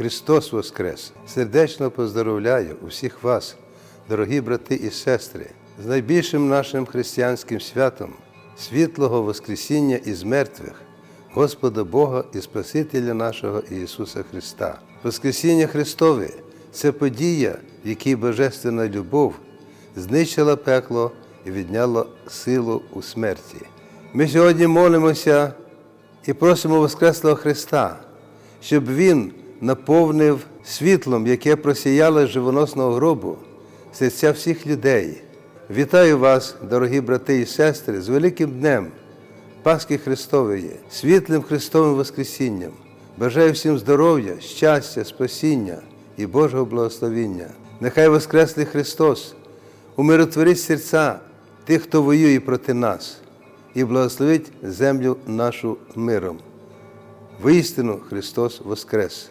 Христос Воскрес! Сердечно поздоровляю усіх вас, дорогі брати і сестри, з найбільшим нашим християнським святом, світлого Воскресіння із мертвих, Господа Бога і Спасителя нашого Ісуса Христа. Воскресіння Христове це подія, в якій Божественна любов знищила пекло і відняла силу у смерті. Ми сьогодні молимося і просимо Воскреслого Христа, щоб Він наповнив світлом, яке просіяло з живоносного гробу, серця всіх людей. Вітаю вас, дорогі брати і сестри, з великим днем Пасхи Христової, світлим Христовим Воскресінням. Бажаю всім здоров'я, щастя, спасіння і Божого благословіння. Нехай Воскреслий Христос умиротворить серця тих, хто воює проти нас, і благословить землю нашу миром. Воістину Христос Воскрес!